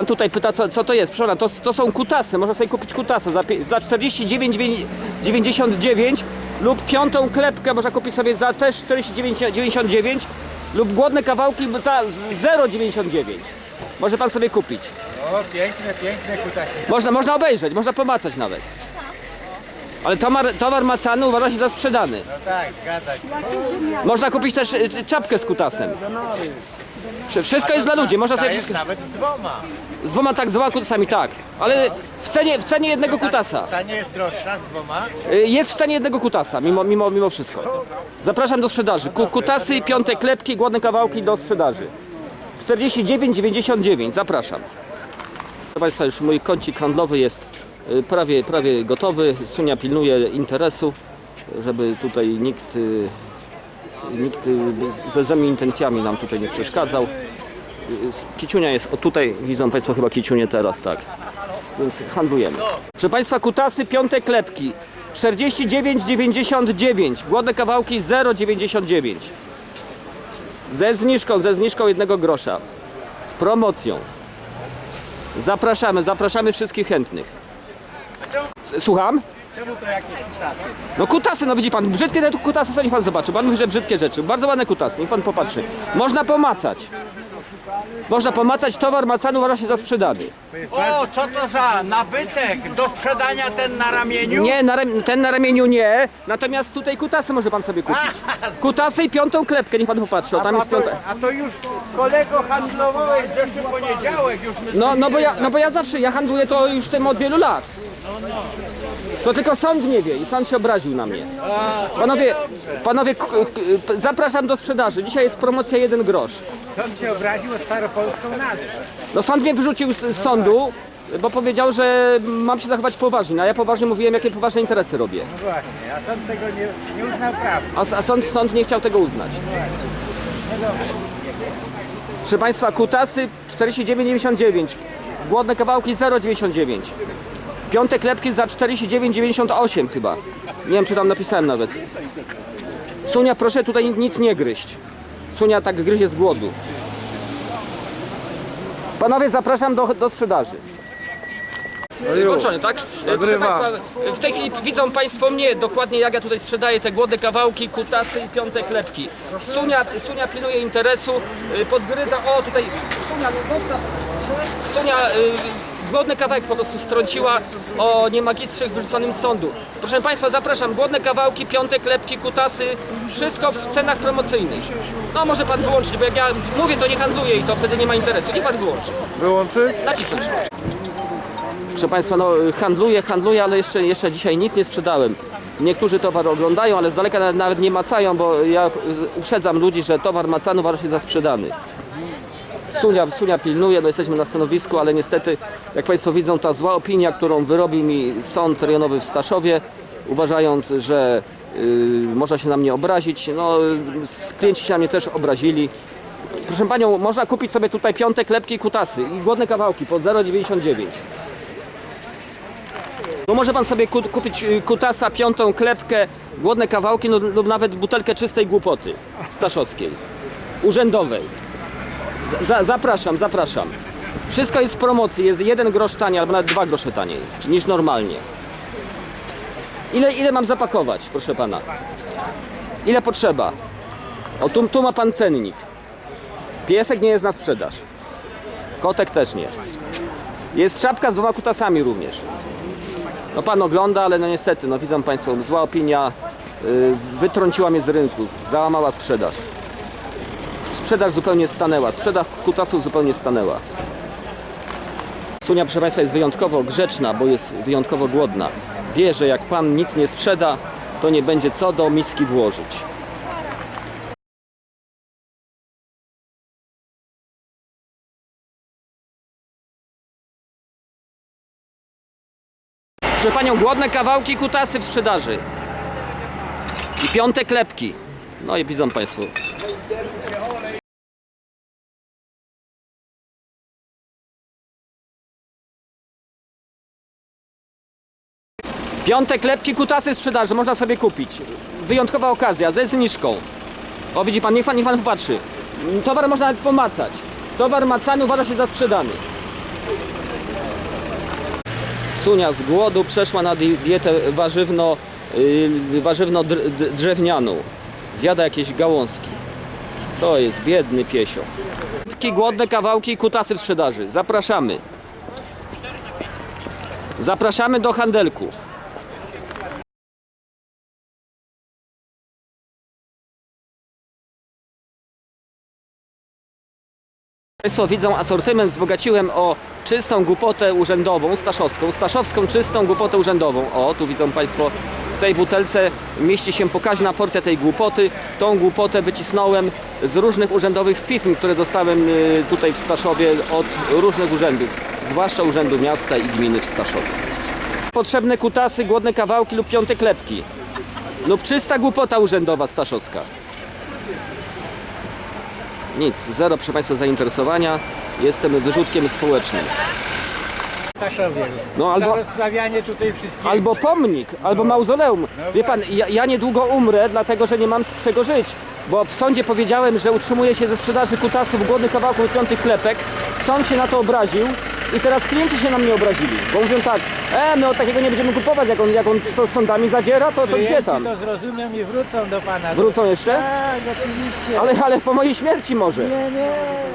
Pan tutaj pyta, co, co to jest. Proszę pana, to, to są kutasy. Można sobie kupić kutasa za, pie- za 49,99 lub piątą klepkę można kupić sobie za też 49,99 lub głodne kawałki za z- 0,99. Może pan sobie kupić. O, piękne, piękne kutasy. Można, można obejrzeć, można pomacać nawet. Ale towar, towar macany uważa się za sprzedany. No tak, zgadza się. Można kupić też y, czapkę z kutasem. Wsz- Wszystko jest dla ludzi, można Ta sobie jest wszystko... nawet z dwoma. Z dwoma tak, z dwoma kutasami, tak. Ale w cenie, w cenie jednego kutasa. Ta nie jest droższa z dwoma. Y, Jest w cenie jednego kutasa, mimo, mimo, mimo wszystko. Zapraszam do sprzedaży. Ku, kutasy, piąte klepki, głodne kawałki do sprzedaży. 49,99. Zapraszam. Proszę Państwa, już mój kącik handlowy jest y, prawie, prawie gotowy. Sunia pilnuje interesu, żeby tutaj nikt, y, nikt y, ze złymi intencjami nam tutaj nie przeszkadzał. Y, Kiciunia jest, o tutaj widzą Państwo chyba kiciunię teraz, tak. Więc handlujemy. Proszę Państwa, kutasy piąte klepki 49,99. Głodne kawałki 0,99. Ze zniżką, ze zniżką jednego grosza. Z promocją. Zapraszamy, zapraszamy wszystkich chętnych. Słucham? Czemu to jakieś kutasy? No kutasy, no widzi pan, brzydkie te kutasy, co niech pan zobaczy. Pan mówi, że brzydkie rzeczy. Bardzo ładne kutasy, niech pan popatrzy. Można pomacać. Można pomacać, towar macany uważa się za sprzedany. O, co to za nabytek? Do sprzedania ten na ramieniu? Nie, na, rem- ten na ramieniu nie, natomiast tutaj kutasy może pan sobie kupić. Kutasy i piątą klepkę, niech pan popatrzy, o tam a, jest to, piąta. a to już kolego handlowałeś w zeszły poniedziałek już my No, no, bo ja, no bo ja zawsze, ja handluję to już tym od wielu lat. To tylko sąd nie wie i sąd się obraził na mnie. Panowie, panowie, k- k- zapraszam do sprzedaży. Dzisiaj jest promocja jeden grosz. Sąd się obraził o staropolską nazwę. No sąd mnie wyrzucił z z sądu, bo powiedział, że mam się zachować poważnie. A ja poważnie mówiłem, jakie poważne interesy robię. No właśnie, a sąd tego nie, nie uznał prawdy. A, s- a sąd, sąd nie chciał tego uznać. Proszę Państwa, kutasy 49,99. Głodne kawałki 0,99. Piąte klepki za 49,98 chyba. Nie wiem, czy tam napisałem nawet. Sunia, proszę tutaj nic nie gryźć. Sunia tak gryzie z głodu. Panowie, zapraszam do, do sprzedaży. Włączony, tak? Proszę Państwa, w tej chwili widzą Państwo mnie dokładnie jak ja tutaj sprzedaję te głodne kawałki, kutasy i piąte klepki. Sunia, Sunia pilnuje interesu, y, podgryza, o tutaj, Sunia, no zostaw. Sunia y, głodny kawałek po prostu strąciła o niemagistrzech wyrzuconym z sądu. Proszę Państwa, zapraszam, głodne kawałki, piąte klepki, kutasy, wszystko w cenach promocyjnych. No może Pan wyłączyć, bo jak ja mówię, to nie handluję i to wtedy nie ma interesu. Niech Pan wyłączy. Wyłączy? Nacisnąć. Proszę Państwa, no handluję, handluję, ale jeszcze, jeszcze dzisiaj nic nie sprzedałem. Niektórzy towar oglądają, ale z daleka nawet, nie macają, bo ja y, uprzedzam ludzi, że towar macany uważa się za sprzedany. Sunia, Sunia pilnuje, no jesteśmy na stanowisku, ale niestety, jak Państwo widzą, ta zła opinia, którą wyrobił mi sąd rejonowy w Staszowie, uważając, że y, można się na mnie obrazić, no klienci się na mnie też obrazili. Proszę Panią, można kupić sobie tutaj piąte klepki i kutasy i głodne kawałki po 0,99. No może Pan sobie ku, kupić y, kutasa, piątą klepkę, głodne kawałki no, lub nawet butelkę czystej głupoty staszowskiej, urzędowej. Za, zapraszam, zapraszam. Wszystko jest w promocji, jest jeden grosz taniej albo nawet dwa grosze taniej niż normalnie. Ile, ile mam zapakować, proszę Pana? Ile potrzeba? O, tu, tu ma Pan cennik. Piesek nie jest na sprzedaż. Kotek też nie. Jest czapka z dwoma kutasami również. No pan ogląda, ale no niestety, no widzą Państwo, zła opinia yy, wytrąciła mnie z rynku, załamała sprzedaż. Sprzedaż zupełnie stanęła, sprzedaż kutasów zupełnie stanęła. Sunia, proszę Państwa, jest wyjątkowo grzeczna, bo jest wyjątkowo głodna. Wie, że jak Pan nic nie sprzeda, to nie będzie co do miski włożyć. Proszę Panią, głodne kawałki kutasy w sprzedaży. I piąte klepki. No i widzą Państwo. Piąte klepki kutasy w sprzedaży, można sobie kupić. Wyjątkowa okazja, ze zniżką. O, widzi Pan, niech Pan, niech pan popatrzy. Towar można nawet pomacać. Towar macany uważa się za sprzedany. Sunia z głodu przeszła na di- dietę warzywno, yy, warzywno dr, d- drewnianą. Zjada jakieś gałązki. To jest biedny piesio. Głodne kawałki i kutasy w sprzedaży. Zapraszamy. Zapraszamy do handelku. Państwo widzą asortyment, wzbogaciłem o czystą głupotę urzędową, staszowską, staszowską czystą głupotę urzędową. O, tu widzą Państwo, w tej butelce mieści się pokaźna porcja tej głupoty. Tą głupotę wycisnąłem z różnych urzędowych pism, które dostałem y, tutaj w Staszowie od różnych urzędów, zwłaszcza Urzędu Miasta i Gminy w Staszowie. Potrzebne kutasy, głodne kawałki lub piąte klepki. Lub czysta głupota urzędowa staszowska. Nic, zero proszę Państwa zainteresowania. Jestem wyrzutkiem społecznym. Staszowie. No albo- Za rozstawianie tutaj wszystkich. Albo pomnik, albo mauzoleum. Wie pan, ja, ja niedługo umrę, dlatego że nie mam z czego żyć. Bo w sądzie powiedziałem, że utrzymuję się ze sprzedaży kutasów, głodnych kawałków i piątych klepek. Sąd się na to obraził i teraz klienci się na mnie obrazili. Bo mówią tak, e, my od takiego nie będziemy kupować, jak on, jak on z sądami zadziera, to, to gdzie Klienci tam? to zrozumią i wrócą do pana. Wrócą jeszcze? Tak, oczywiście. Ale, ale po mojej śmierci może. Nie, nie.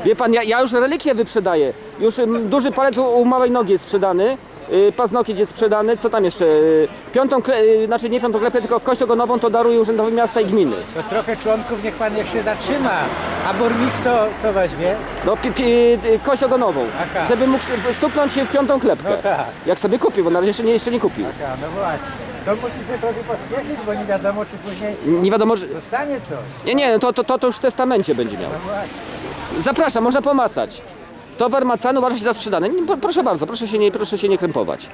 Wie pan, ja, ja już relikwie wyprzedaję. Już ym, duży palec u, u małej nogi jest sprzedany. Yy, paznokieć jest sprzedany. Co tam jeszcze? Yy, piątą, kle, yy, znaczy nie piątą klepę, tylko kość ogonową to daruję urzędowi miasta i gminy. To trochę członków niech pan jeszcze zatrzyma. A burmistrz to co weźmie? No pi, pi, yy, kość ogonową, Aha. żeby mógł s- stuknąć się w piątą klepkę. No tak. Jak sobie kupił, bo na razie jeszcze nie, jeszcze nie kupił. A, no właśnie. To musi się trochę pospieszyć, bo nie wiadomo czy później Nie wiadomo, że... zostanie coś. Nie, nie, to, to, to, to już w testamencie będzie miał. No właśnie. Zapraszam, można pomacać. Towar macany uważa się za sprzedany. Proszę bardzo, proszę się nie, proszę się nie krępować.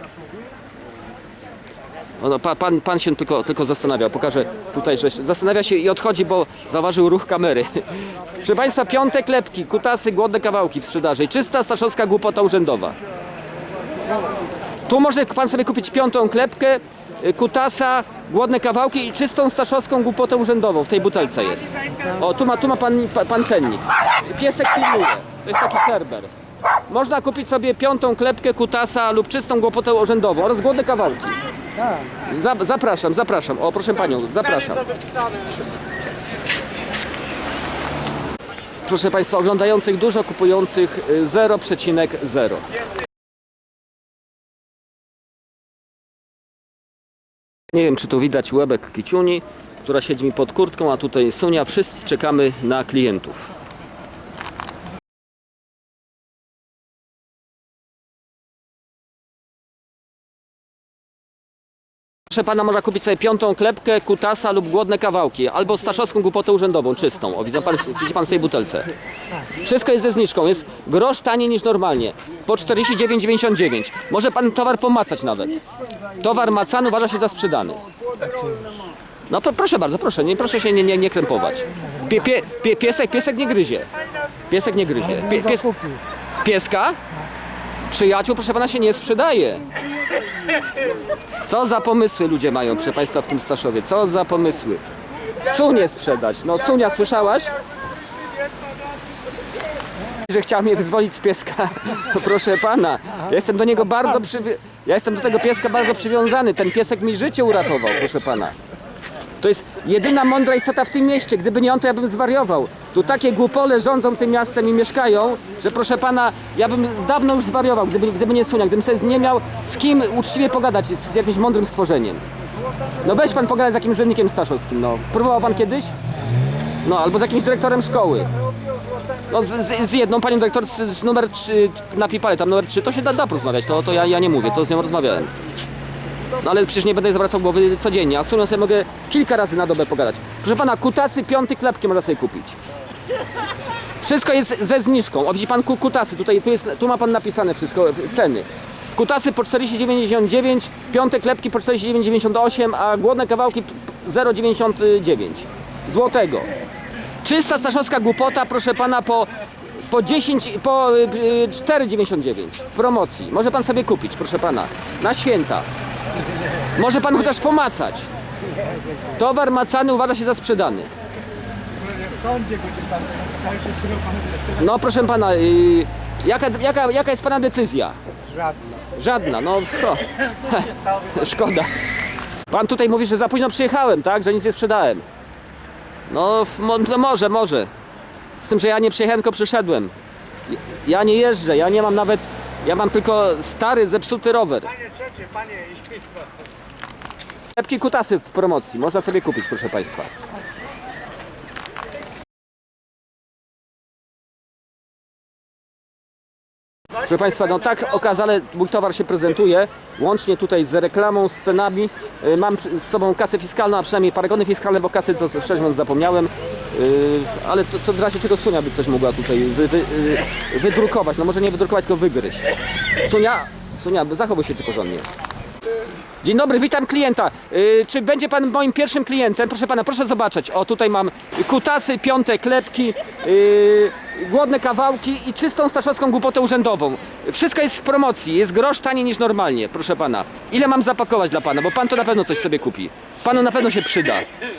No, pa, pan, pan się tylko, tylko zastanawiał. Pokażę tutaj, że zastanawia się i odchodzi, bo zauważył ruch kamery. Proszę Państwa, piąte klepki, kutasy, głodne kawałki w sprzedaży. Czysta staszowska głupota urzędowa. Tu może Pan sobie kupić piątą klepkę, kutasa, głodne kawałki i czystą staszowską głupotę urzędową. W tej butelce jest. O, tu ma, tu ma pan, pa- pan cennik. Piesek pilnuje. To jest taki cerber. Można kupić sobie piątą klepkę kutasa lub czystą głupotę urzędową oraz głodne kawałki. Za, zapraszam, zapraszam. O, proszę panią, zapraszam. Proszę Państwa, oglądających dużo, kupujących y, 0,0. Nie wiem, czy tu widać łebek Kiciuni, która siedzi mi pod kurtką, a tutaj Sonia. Wszyscy czekamy na klientów. Proszę pana, można kupić sobie piątą klepkę, kutasa lub głodne kawałki, albo staszowską głupotę urzędową, czystą. O, widzi pan, widzi pan w tej butelce. Wszystko jest ze zniżką, jest grosz taniej niż normalnie. Po 49,99. Może pan towar pomacać nawet. Towar macany uważa się za sprzedany. No pro, proszę bardzo, proszę, nie, proszę się nie, nie, nie krępować. Pie, pie, pie, piesek, piesek nie gryzie. Piesek nie gryzie. Pie, pies, pieska? Przyjaciół, proszę pana, się nie sprzedaje. Co za pomysły ludzie mają, proszę państwa, w tym Staszowie? Co za pomysły? Sunię sprzedać. No Sunia, słyszałaś? Że chciał mnie wyzwolić z pieska. No, proszę pana, ja jestem do niego bardzo przywi- Ja jestem do tego pieska bardzo przywiązany. Ten piesek mi życie uratował, proszę pana. To jest jedyna mądra istota w tym mieście. Gdyby nie on, to ja bym zwariował. Tu takie głupole rządzą tym miastem i mieszkają, że proszę pana, ja bym dawno już zwariował, gdyby, gdyby nie Sunia, gdybym sobie nie miał z kim uczciwie pogadać, z jakimś mądrym stworzeniem. No weź pan pogadać z jakimś urzędnikiem staszowskim, no. Próbował pan kiedyś? No, albo z jakimś dyrektorem szkoły. No, z, z, z jedną panią dyrektor z, z numer 3, na Pipale, tam numer 3, to się da, da porozmawiać, to, to ja, ja nie mówię, to z nią rozmawiałem. No ale przecież nie będę zawracał głowy codziennie, a z Sunią sobie mogę kilka razy na dobę pogadać. Proszę pana, kutasy, piąty klepki można sobie kupić. Wszystko jest ze zniżką. O, widzi pan ku- kutasy, tutaj tu, jest, tu ma pan napisane wszystko, e, ceny. Kutasy po 49,99, piąte klepki po 49,98, a głodne kawałki p- 0,99 złotego. Czysta staszowska głupota, proszę pana, po, po 10, po y, y, 4,99 w promocji. Może pan sobie kupić, proszę pana, na święta. Może pan chociaż pomacać. Towar macany uważa się za sprzedany. No proszę pana, y, jaka, jaka, jaka jest pana decyzja? Żadna. Żadna, no szkoda. Pan tutaj mówi, że za późno przyjechałem, tak? Że nic nie sprzedałem. No, mo, no może, może. Z tym, że ja nie przyjechałem, tylko przyszedłem. Ja nie jeżdżę, ja nie mam nawet... Ja mam tylko stary, zepsuty rower. Lepkie kutasy w promocji, można sobie kupić, proszę Państwa. Proszę Państwa, no tak okazale mój towar się prezentuje, łącznie tutaj z reklamą, z cenami. Y, Mam z sobą kasę fiskalną, a przynajmniej paragony fiskalne, bo kasy to szczerze mówiąc zapomniałem. Y, Ale to, to w razie czego Sunia by coś mogła tutaj wy, wy, y, wydrukować. No może nie wydrukować, tylko wygryźć. Sunia, Sunia, zachowuj się ty porządnie. Dzień dobry, witam klienta. Y, czy będzie pan moim pierwszym klientem? Proszę pana, proszę zobaczyć. O, tutaj mam kutasy, piąte klepki, y, głodne kawałki i czystą staszowską głupotę urzędową. Wszystko jest w promocji, jest grosz taniej niż normalnie, proszę pana. Ile mam zapakować dla pana? Bo pan to na pewno coś sobie kupi. Panu na pewno się przyda.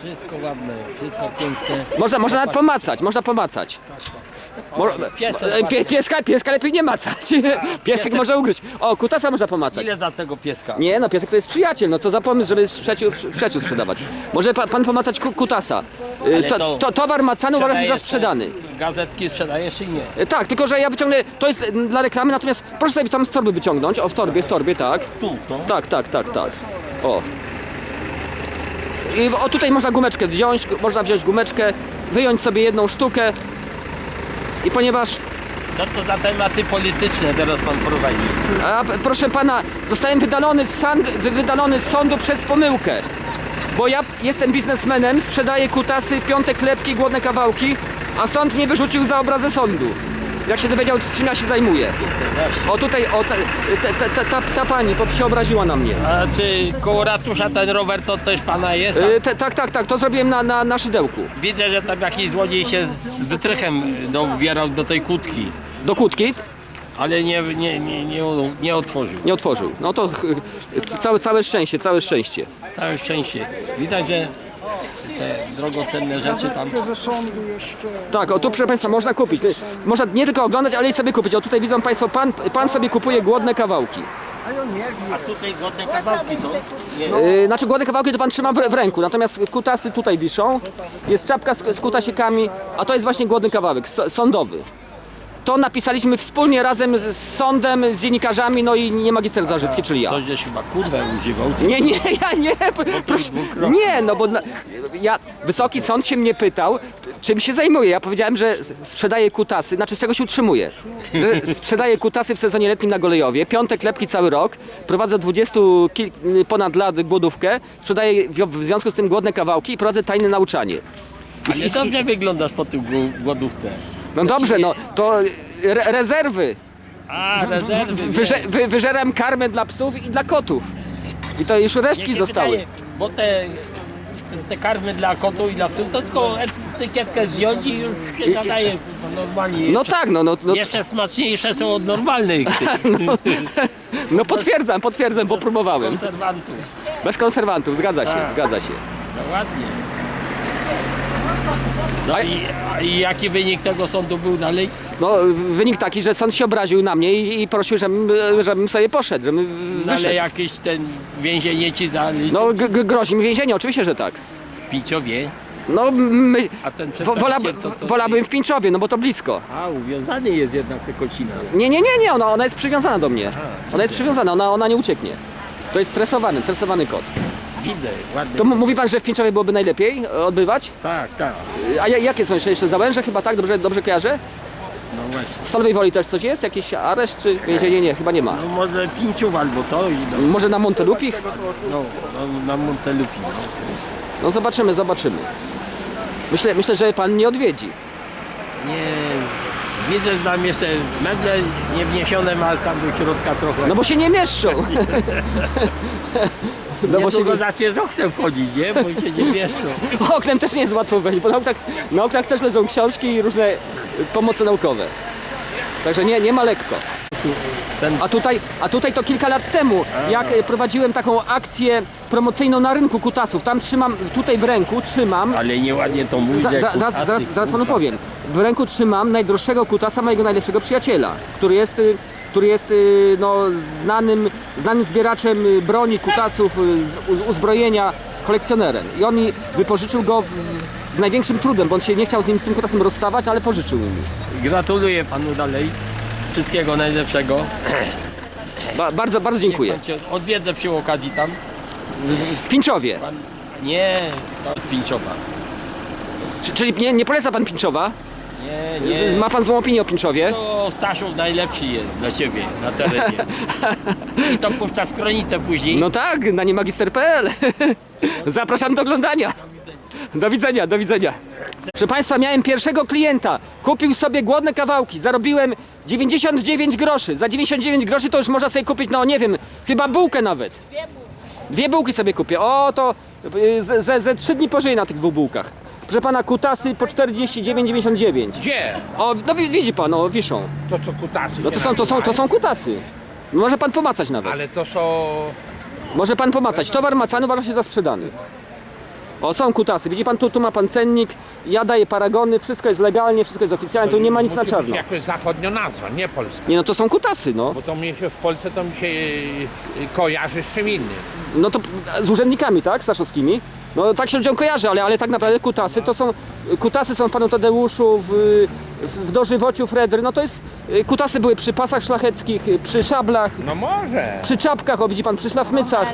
Wszystko ładne, wszystko piękne. Można, można nawet pomacać, można pomacać. Mo, piesek e, pie, pieska, pieska lepiej nie macać. Piesek może ugryźć. O, kutasa można pomacać. Ile za tego pieska? Nie, no piesek to jest przyjaciel, no co za pomysł, żeby przyjaciół, przyjaciół sprzedawać. Może pa, pan pomacać ku, kutasa. Y, Ale To, to- to, towar macany uważam, że za sprzedany. Gazetki sprzedajesz czy nie? Y, Tak, tylko że ja wyciągnę, to jest y, dla reklamy, natomiast proszę sobie tam z torby wyciągnąć, o w torbie, w torbie, tak. Tu, to. Tak, tak, tak, tak. O. I o tutaj można gumeczkę wziąć, można wziąć gumeczkę, wyjąć sobie jedną sztukę i ponieważ Co to za tematy polityczne teraz pan prowadzi? A, proszę pana, zostałem wydalony z, sand, wy- wydalony z sądu przez pomyłkę. Bo ja jestem biznesmenem, sprzedaję kutasy, piąte klepki, głodne kawałki, a sąd mnie wyrzucił za obrazę sądu. Jak się dowiedział, czym ja się zajmuję. O tutaj, o, ta, ta, ta, ta, ta pani po- się obraziła na mnie. A czy koło ratusza ten rower to też pana jest? Y, te, tak, tak, tak, to zrobiłem na, na, na szydełku. Widzę, że tam jakiś złodziej się z wytrychem no, wbierał do tej kłódki. Do kłódki Ale nie, nie, nie, nie, nie otworzył. nie otworzył. No to y, całe, całe szczęście, całe szczęście. Całe szczęście. Widać, że te drogocenne rzeczy tam... Tak, o tu proszę Państwa można kupić. Można nie tylko oglądać, ale i sobie kupić. O tutaj widzą Państwo, pan, pan sobie kupuje głodne kawałki. A tutaj godne kawałki są. Nie. Yy, znaczy głodne kawałki to pan trzyma w, w ręku, natomiast kutasy tutaj wiszą. Jest czapka z, z kutasikami, a to jest właśnie głodny kawałek, so, sądowy. To napisaliśmy wspólnie razem z sądem, z dziennikarzami, no i nie magister Zarzycki, czyli ja. Coś żeś chyba kurwę używał. Nie, nie, ja nie, proszę, nie, no bo dla, ja, Wysoki Sąd się mnie pytał, czym się zajmuję. Ja powiedziałem, że s- sprzedaję kutasy, znaczy z czego się utrzymuję. Że sprzedaję kutasy w sezonie letnim na Golejowie, piąte klepki cały rok, prowadzę od 20 kil, ponad lat głodówkę, sprzedaję w, w związku z tym głodne kawałki i prowadzę tajne nauczanie. Ale dobrze wyglądasz po tym gł- głodówce. No dobrze, no to re, rezerwy. A, rezerwy. Wy, wyżeram karmę dla psów i dla kotów. I to już resztki zostały. wydaje, Bo te, te, karmy dla kotu i dla psów, to tylko etykietkę zdjąć i już się nadaje normalnie. No tak, no, no, no, jeszcze smaczniejsze są od normalnych no potwierdzam, potwierdzam, bo próbowałem. konserwantów. Bez konserwantów, zgadza się, Tak. zgadza się. No ładnie. No i, a i jaki wynik tego sądu był dalej? No, wynik taki, że sąd się obraził na mnie i, i prosił, żebym, żebym sobie poszedł, żebym No ale jakieś ten więzienie ci zaliczył? No, g- g- grozi mi więzienie, oczywiście, że tak. Piciowie, No, my, a ten wo, przedstawiciel wolałby, to, to wolałbym w Pińczowie, no bo to blisko. A, uwiązany jest jednak te kocina. Nie, nie, nie, nie, ona, ona jest przywiązana do mnie. Ona jest przywiązana, ona, ona nie ucieknie. To jest stresowany, stresowany kot. Widzę, ładnie. To m- mówi pan, że w Pińczowie byłoby najlepiej e, odbywać? Tak, tak. A ja- jakie są jeszcze, jeszcze załęże chyba, tak? Dobrze, dobrze kojarzę? No właśnie. W Stalowej Woli też coś jest? Jakiś areszt czy więzienie? Nie, chyba nie ma. No może pięciu albo to i no, Może na Montelupich? no, no na Montelupi. No. No zobaczymy, zobaczymy. Myślę, myślę, że pan nie odwiedzi. Nie, widzę, że tam jeszcze meble nie wniesione, ale tam do środka trochę. No bo się nie mieszczą. No bo się Niedługo nie... zaczniesz oknem wchodzić, nie? Bo się nie mieszczą. Oknem też nie jest łatwo wejść, bo na oknach, na oknach też leżą książki i różne y, pomoce naukowe. Także nie, nie ma lekko. A tutaj, a tutaj to kilka lat temu, jak y, prowadziłem taką akcję promocyjną na rynku kutasów, tam trzymam, tutaj w ręku trzymam Ale nieładnie to mówić, Za, zaraz, kutasy, zaraz, zaraz panu kurwa. powiem. W ręku trzymam najdroższego kutasa mojego najlepszego przyjaciela, który jest y, który jest y, no, znanym, znanym zbieraczem y, broni, kutasów, y, z, uz- uzbrojenia, kolekcjonerem. I on mi wypożyczył go w, z największym trudem, bo on się nie chciał z nim tym kutasem rozstawać, ale pożyczył mi. Gratuluję panu dalej. Wszystkiego najlepszego. Ba, bardzo, bardzo dziękuję. Odwiedzę przy okazji tam. W Pińczowie. Pan... Nie, to Pińczowa. Czy- Czyli nie, nie poleca pan Pińczowa? Nie, Z- nie. Ma pan złą opinię o Pińczowie? To Staszów najlepszy jest dla ciebie na terenie. I to puszcza w kronice później. No tak, na niemagister.pl. Zapraszam do oglądania. Do widzenia, do widzenia. Proszę Państwa, miałem pierwszego klienta. Kupił sobie głodne kawałki. Zarobiłem 99 groszy. Za 99 groszy to już można sobie kupić, no nie wiem, chyba bułkę nawet. Dwie bułki sobie kupię. O, to y, ze, ze, ze trzy dni pożyję na tych dwóch bułkach. Proszę pana, kutasy po 49,99. Gdzie? O, no wi- widzi pan, o, wiszą. To co kutasy No to się są, to są, to są kutasy. Może pan pomacać nawet. Ale to są... Może pan pomacać. Towar macany uważa się za sprzedany. O, są kutasy. Widzi pan, tu, tu ma pan cennik. Ja daję paragony, wszystko jest legalnie, wszystko jest oficjalnie, tu nie ma nic na musi być czarno. Jakoś zachodnio nazwa, nie polska. Nie no, to są kutasy, no. Bo to mnie się w Polsce to mi się y, y, kojarzy z czym innym. No to z urzędnikami, tak, staszowskimi? No tak się ludziom kojarzy, ale, ale tak naprawdę kutasy to są, kutasy są w panu Tadeuszu, w, w, w dożywociu Fredry, no to jest, kutasy były przy pasach szlacheckich, przy szablach, No może. przy czapkach, o widzi pan, przy szlafmycach.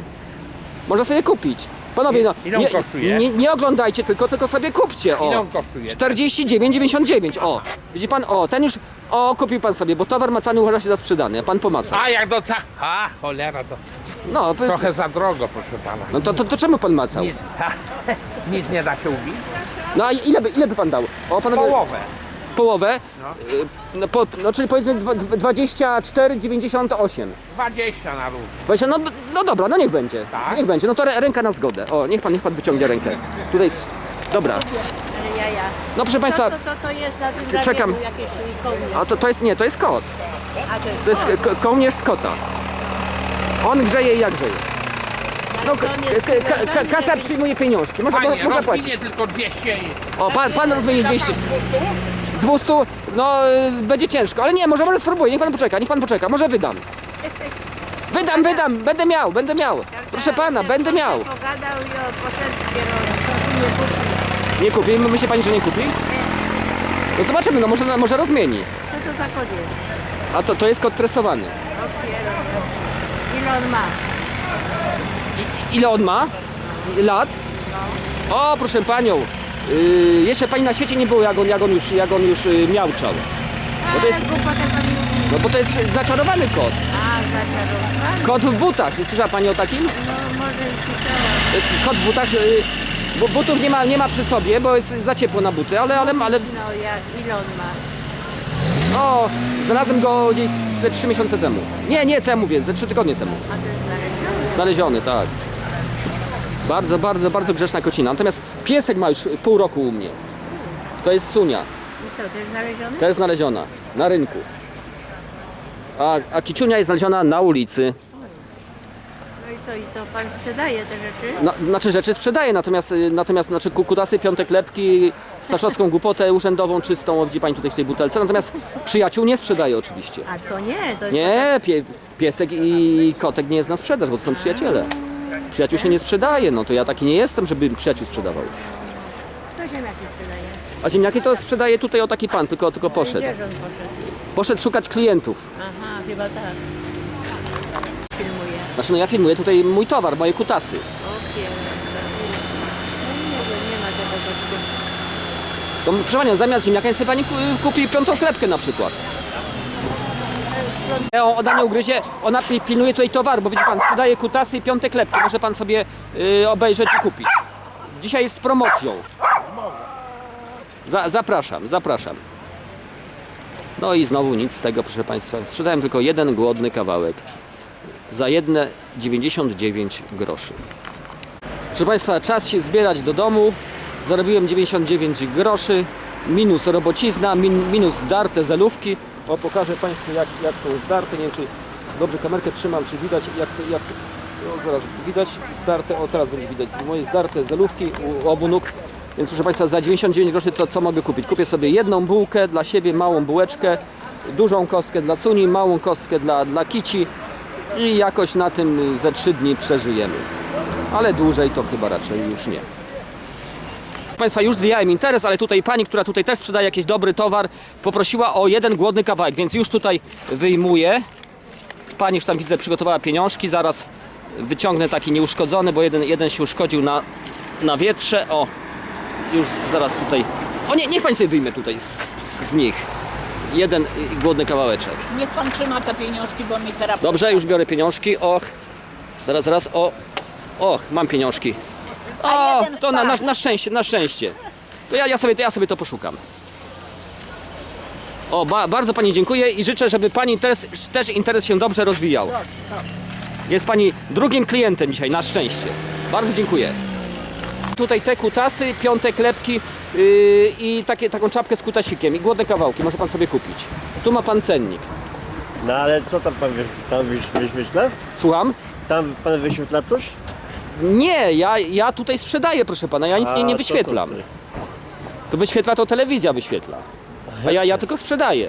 Można sobie kupić. Panowie, no, Ile on nie, kosztuje? nie, nie oglądajcie tylko, tylko sobie kupcie. O. Ile on kosztuje? 49,99. O, widzi pan, o, ten już, o, kupił pan sobie, bo towar macany uważa się za sprzedany, a pan pomaca. A jak do ta... A, cholera, to No, p- trochę za drogo, proszę pana. no to, to, to czemu pan macał? Nic, ha, nic nie da się ubić? No a ile by, ile by pan dał? O, panowie, Połowę. połowę? Y, No, po, no czyli powiedzmy dwa- dwa- 24,98. 20 na. 20, no, no dobra, no niech będzie. Tak? Niech będzie, no to ręka na zgodę. O, niech pan, niech pan wyciągnie rękę. Tutaj jest, dobra. Ale. No proszę państwa, to, to, to jest na tym czekam. ramieniu jakieś a to, to jest, nie, to jest kot. A to jest, To jest ko- kołnierz z kota. On grzeje i ja grzeję. No, k- k- kasa przyjmuje pieniążki, można, Fajnie, można płacić. rozwinie tylko 200 i... O, pan, pan rozmieni 200. Z 200, no y, będzie ciężko, ale nie, może, może spróbuję, niech pan poczeka, niech pan poczeka, może wydam. Wydam, wydam, będę miał, będę miał. Proszę pana, będę miał. Pogadał i o, poszedł kierować. Nie kupi? Myśli pani, że nie kupi? No zobaczymy, no może, może rozmieni. Co to za kod jest? A to, to jest kot tresowany. On ma? I, ile on ma? Lat? O, proszę panią. y, jeszcze pani na świecie nie było, jak on, jak on już, jak on już y, miałczał. Bo to jest, głupota pani mówi. no bo to jest zaczarowany kot. A, zaczarowany. Kot w butach. Nie słyszała pani o takim? No, może i słyszałam. To jest kot w butach. y, Bo butów nie ma, nie ma przy sobie, bo jest za ciepło na buty, ale, ale, ale No, jak, ile on ma? O, znalazłem go gdzieś ze 3 miesiące temu. Nie, nie, co ja mówię, ze 3 tygodnie temu. A to jest znaleziony? Znaleziony, tak. Bardzo, bardzo, bardzo grzeczna kocina. Natomiast piesek ma już pół roku u mnie. To jest Sunia. I co, to jest znaleziony? Też znaleziona na rynku. A, a kiciunia jest znaleziona na ulicy. No i to pan sprzedaje te rzeczy? Na, znaczy rzeczy sprzedaje, natomiast, y, natomiast znaczy ku- kutasy, piąte klepki, staszowską głupotę urzędową czystą, o, widzi pani tutaj w tej butelce. Natomiast przyjaciół nie sprzedaje oczywiście. A to nie, to Nie, pie, piesek i kotek nie jest na sprzedaż, bo to są przyjaciele. Przyjaciół się nie sprzedaje, no to ja taki nie jestem, żeby przyjaciół sprzedawał. to ziemniaki sprzedaje. A ziemniaki to sprzedaje tutaj o taki pan, tylko, tylko poszedł. On poszedł? Poszedł szukać klientów. Aha, chyba tak. Znaczy no ja filmuję tutaj mój towar, moje kutasy. To proszę panią, zamiast ziemniaka sobie pani ku- kupi piątą klepkę na przykład. O- Ona nie ugryzie, ona pi- pilnuje tutaj towaru, bo widzi pan, sprzedaje kutasy i piąte klepki. Może pan sobie y, obejrzeć i kupić. Dzisiaj jest z promocją. Za, zapraszam, zapraszam. No i znowu nic z tego, proszę państwa. Sprzedałem tylko jeden głodny kawałek. Za jedne 99 groszy. Proszę Państwa, czas się zbierać do domu. Zarobiłem 99 groszy, minus robocizna, min, minus zdarte zelówki. O, pokażę Państwu jak, jak są zdarte. Nie wiem, czy dobrze kamerkę trzymam, czy widać jak, jak są- o, zaraz widać zdarte, o teraz będzie widać moje zdarte zelówki u obu nóg. Więc proszę Państwa, za 99 groszy co, co mogę kupić? Kupię sobie jedną bułkę, dla siebie małą bułeczkę, dużą kostkę dla Suni, małą kostkę dla, dla Kici i jakoś na tym ze trzy dni przeżyjemy. Ale dłużej to chyba raczej już nie. Państwa, już zwijałem interes, ale tutaj pani, która tutaj też sprzedaje jakiś dobry towar, poprosiła o jeden głodny kawałek, więc już tutaj wyjmuję. Pani już tam widzę przygotowała pieniążki, zaraz wyciągnę taki nieuszkodzony, bo jeden, jeden się uszkodził na, na wietrze. O, już zaraz tutaj. O nie, niech pani sobie wyjmie tutaj z, z nich. Jeden głodny kawałeczek. Niech pan trzyma te pieniążki, bo mi teraz. Dobrze, już biorę pieniążki. Och, zaraz, zaraz, o. Och, mam pieniążki. O, jeden to na, na, wpadł. na szczęście, na szczęście. To ja, ja, sobie, to ja sobie to poszukam. O, ba, bardzo Pani dziękuję i życzę, żeby Pani interes, też interes się dobrze rozwijał. Jest Pani drugim klientem dzisiaj, na szczęście. Bardzo dziękuję. Tutaj te kutasy, piąte klepki yy, i takie, taką czapkę z kutasikiem i głodne kawałki może Pan sobie kupić. Tu ma Pan cennik. No ale co tam pan wyś- tam wyś- wyświetla? Słucham? Tam pan wyświetla coś? Nie, ja, ja tutaj sprzedaję, proszę pana, ja nic nie, A, nie to wyświetlam. ty. To wyświetla to telewizja wyświetla. A ja, ja tylko sprzedaję.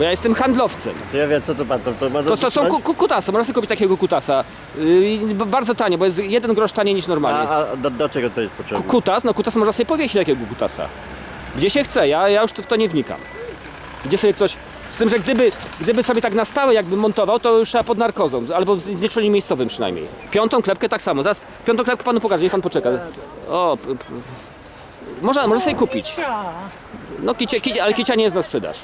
Bo ja jestem handlowcem. To ja wiem co to pan tam to ma To, to są ku, ku, kutasy, można sobie kupić takiego kutasa. Yy, b- bardzo tanie, bo jest jeden grosz taniej niż normalnie. A, a do, do czego to jest Ku- potrzebne? Kutas, no kutas można sobie powiesić takiego kutasa. Gdzie się chce, ja, ja już w to nie wnikam. Gdzie sobie ktoś... Z tym, że gdyby, gdyby sobie tak na stałe jakby montował, to już trzeba pod narkozą, albo z znieczuleniem miejscowym przynajmniej. Piątą klepkę tak samo, zaraz piątą klepkę panu pokażę, niech pan poczeka. O, p- p- można, może sobie kupić. No kicie, kicie, ale kicia nie jest na sprzedaż.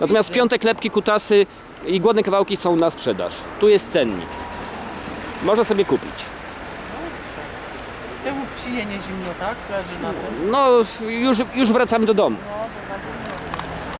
Natomiast piąte klepki, kutasy i głodne kawałki są na sprzedaż. Tu jest cennik. Można sobie kupić. Temu przyjenie zimno, tak? Leży na tym. No, już, już wracamy do domu.